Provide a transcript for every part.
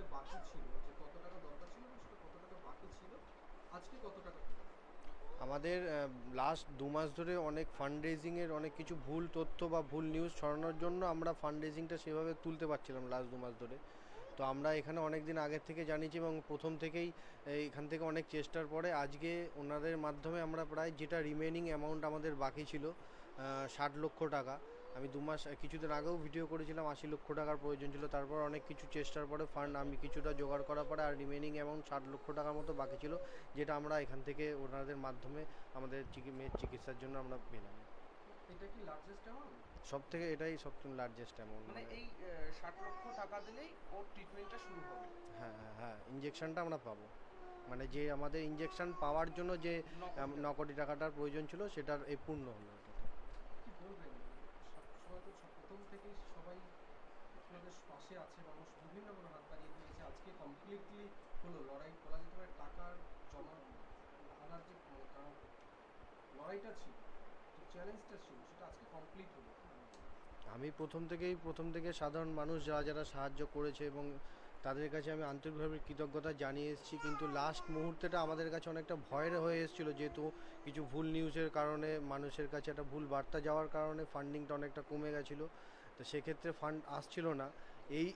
উঠতে বাকি ছিল, যে কত টাকা দরকার ছিল সেটা কত টাকা বাকি ছিল, আজকে কত টাকা আমাদের লাস্ট দু মাস ধরে অনেক ফান্ড রেজিংয়ের অনেক কিছু ভুল তথ্য বা ভুল নিউজ ছড়ানোর জন্য আমরা ফান্ড রেজিংটা সেভাবে তুলতে পারছিলাম লাস্ট দু মাস ধরে। তো আমরা এখানে অনেক দিন আগের থেকে জানিয়েছি এবং প্রথম থেকেই এখান থেকে অনেক চেষ্টার পরে আজকে ওনাদের মাধ্যমে আমরা প্রায় যেটা রিমেনিং অ্যামাউন্ট আমাদের বাকি ছিল ষাট লক্ষ টাকা আমি দু মাস কিছুদিন আগেও ভিডিও করেছিলাম আশি লক্ষ টাকার প্রয়োজন ছিল। তারপর অনেক কিছু চেষ্টার পরে ফান্ড আমি কিছুটা জোগাড় করার পরে আর রিমেনিং অ্যামাউন্ট ষাট লক্ষ টাকার মতো বাকি ছিল যেটা আমরা এখান থেকে ওনাদের মাধ্যমে আমাদের মেয়ের চিকিৎসার জন্য আমরা পেলাম। এটা কি লার্জেস্ট অ্যামাউন্ট সব থেকে এটাই সব থেকে লার্জেস্ট অ্যামাউন্ট মানে এই ষাট লক্ষ টাকা দিলেই ওর ট্রিটমেন্টটা শুরু হবে। হ্যাঁ হ্যাঁ হ্যাঁ ইঞ্জেকশনটা আমরা পাবো। মানে যে আমাদের ইঞ্জেকশন পাওয়ার জন্য যে আম, ন কোটি টাকাটার প্রয়োজন ছিল সেটার এই পূর্ণ হলো। কি বলবেন সবসময় তো সব- প্রথম থেকেই সবাই পাশে আছে মানুষ বিভিন্ন কোনো হাত বাড়িয়ে দিয়েছে। আজকে কমপ্লিটলি হলো লড়াই বলা যেতে পারে, টাকার জমা আনার যে কারণ। লড়াইটা ছিল, যে চ্যালেঞ্জটা ছিল, সেটা আজকে কমপ্লিট হলো। আমি প্রথম থেকেই, প্রথম থেকে সাধারণ মানুষ যারা যারা সাহায্য করেছে এবং তাদের কাছে আমি আন্তরিকভাবে কৃতজ্ঞতা জানিয়ে এসেছি, কিন্তু লাস্ট মুহূর্তেটা আমাদের কাছে অনেকটা ভয়ের হয়ে এসেছিল, যেহেতু কিছু ভুল নিউজের কারণে, মানুষের কাছে একটা ভুল বার্তা যাওয়ার কারণে ফান্ডিংটা অনেকটা কমে গেছিল। তো সেক্ষেত্রে ফান্ড আসছিল না। এই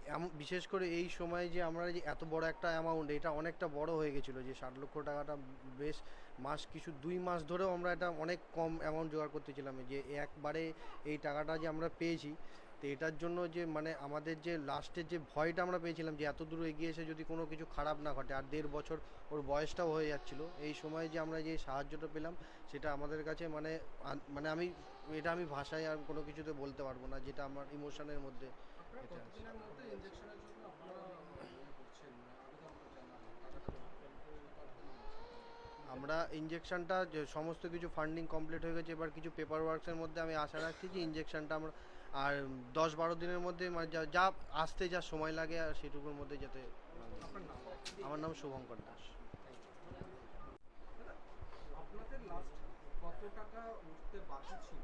বিশেষ করে এই সময় যে আমরা যে এত বড় একটা অ্যামাউন্ট এটা অনেকটা বড় হয়ে গেছিল যে ষাট লক্ষ টাকাটা বেশ মাস, কিছু দুই মাস ধরেও আমরা এটা অনেক কম অ্যামাউন্ট জোগাড় করতেছিলাম। যে একবারে এই টাকাটা যে আমরা পেয়েছি, তো এটার জন্য যে মানে আমাদের যে লাস্টের যে ভয়টা আমরা পেয়েছিলাম যে এত দূর এগিয়ে এসে যদি কোনো কিছু খারাপ না ঘটে, আর দেড় বছর ওর বয়সটাও হয়ে যাচ্ছিল, এই সময় যে আমরা যে সাহায্যটা পেলাম, সেটা আমাদের কাছে মানে মানে আমি, এটা আমি ভাষায় আর কোনো কিছুতে বলতে পারব না, যেটা আমার ইমোশনের মধ্যে। এটা আছে। ইয়ে করছেন? টাকাটা আমরা ইঞ্জেকশনটা যে সমস্ত কিছু ফান্ডিং কমপ্লিট হয়ে গেছে এবার কিছু পেপার ওয়ার্কসের মধ্যে আমি আশা রাখছি যে ইঞ্জেকশনটা আমরা আর দশ বারো দিনের মধ্যে মানে যা যা আসতে যা সময় লাগে আর সেটুকুর মধ্যে যাতে নাম? আমার নাম শুভঙ্কর দাস। আপনাদের লাস্ট কত টাকা উঠতে বাকি ছিল?